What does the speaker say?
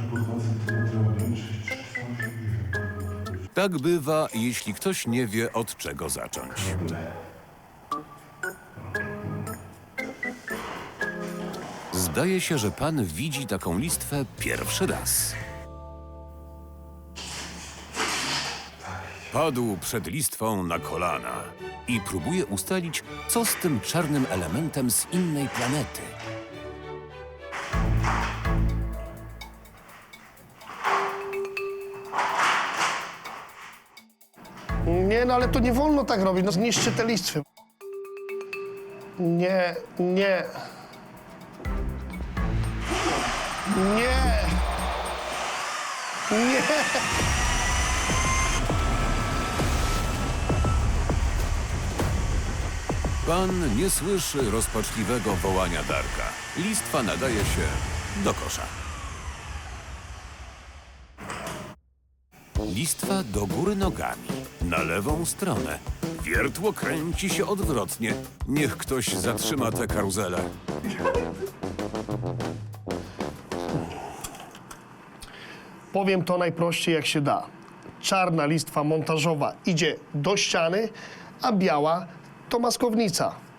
Albo 2 cm objętość 360. Tak bywa, jeśli ktoś nie wie od czego zacząć. Zdaje się, że pan widzi taką listwę pierwszy raz. Padł przed listwą na kolana i próbuje ustalić, co z tym czarnym elementem z innej planety. Nie, no ale to nie wolno tak robić, no zniszczy te listwy. Nie, nie. Nie. Nie. Pan nie słyszy rozpaczliwego wołania Darka. Listwa nadaje się do kosza. Listwa do góry nogami, na lewą stronę. Wiertło kręci się odwrotnie. Niech ktoś zatrzyma tę karuzelę. Powiem to najprościej jak się da. Czarna listwa montażowa idzie do ściany, a biała to maskownica.